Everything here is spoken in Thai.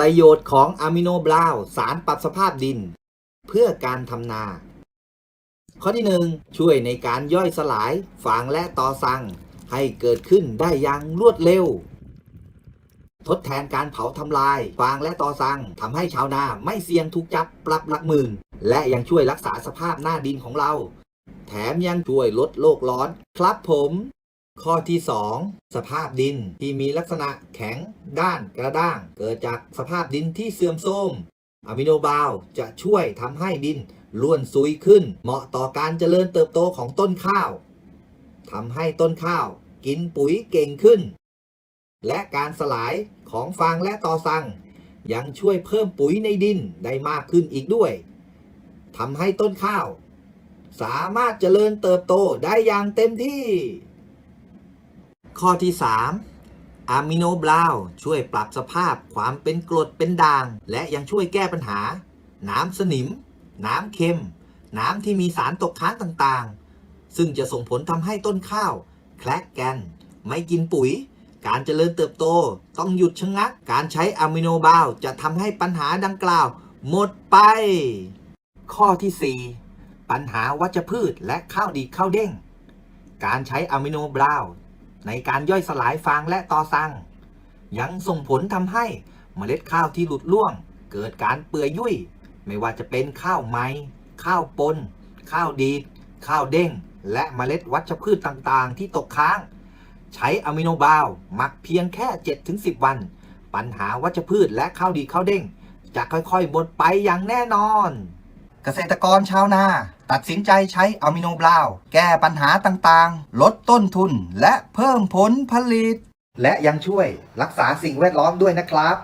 ประโยชน์ของอะมิโนบราวสารปรับสภาพดิน เพื่อการทำนา ข้อที่ 1 ช่วยในการย่อยสลายฟางและตอสัง ให้เกิดขึ้นได้อย่างรวดเร็ว ทดแทนการเผาทำลายฟางและตอสังทำให้ชาวนาไม่เสี่ยงถูกจับปรับหลักหมื่น และยังช่วยรักษาสภาพหน้าดินของเรา แถมยังช่วยลดโลกร้อน ครับผม ข้อที่ 2 สภาพดินที่มีลักษณะแข็งด้านกระด้าง เกิดจากสภาพดินที่เสื่อมโทรมอะมิโนบาวจะช่วยทำให้ดินล้วนซุยขึ้น เหมาะต่อการเจริญเติบโตของต้นข้าวทำให้ต้นข้าวกินปุ๋ยเก่งขึ้น และการสลายของฟางและตอสัง ยังช่วยเพิ่มปุ๋ยในดินได้มากขึ้นอีกด้วยทำให้ต้นข้าว สามารถเจริญเติบโตได้อย่างเต็มที่ ข้อที่ 3อะมิโนบราวช่วยปรับสภาพความเป็นกรดเป็นด่าง และยังช่วยแก้ปัญหา น้ำสนิม น้ำเค็ม น้ำที่มีสารตกค้างต่างๆ ซึ่งจะส่งผลทำให้ต้นข้าว แคลกแกน ไม่กินปุ๋ย การเจริญเติบโต ต้องหยุดชะงัก การใช้อะมิโนบราวจะทำให้ปัญหาดังกล่าว หมดไป ข้อที่ 4 ปัญหาวัชพืชและข้าวดีข้าวเด้งการใช้อะมิโนบราว ในการย่อยสลายฟางและตอสัง ยังส่งผลทำให้เมล็ดข้าวที่หลุดร่วง เกิดการเปื่อยยุ่ย ไม่ว่าจะเป็นข้าวไม้ข้าวปน ข้าวดีด ข้าวเด้ง และเมล็ดวัชพืชต่างๆ ที่ตกค้าง ใช้อะมิโนบาวหมักเพียงแค่ 7-10 วัน ปัญหาวัชพืชและข้าวดีข้าวเด้ง จะค่อยๆหมดไปอย่างแน่นอน เกษตรกรชาวนา ตัดสินใจใช้อะมิโนบลาว แก้ปัญหาต่างๆ ลดต้นทุนและเพิ่มผลผลิต และยังช่วยรักษาสิ่งแวดล้อมด้วยนะครับ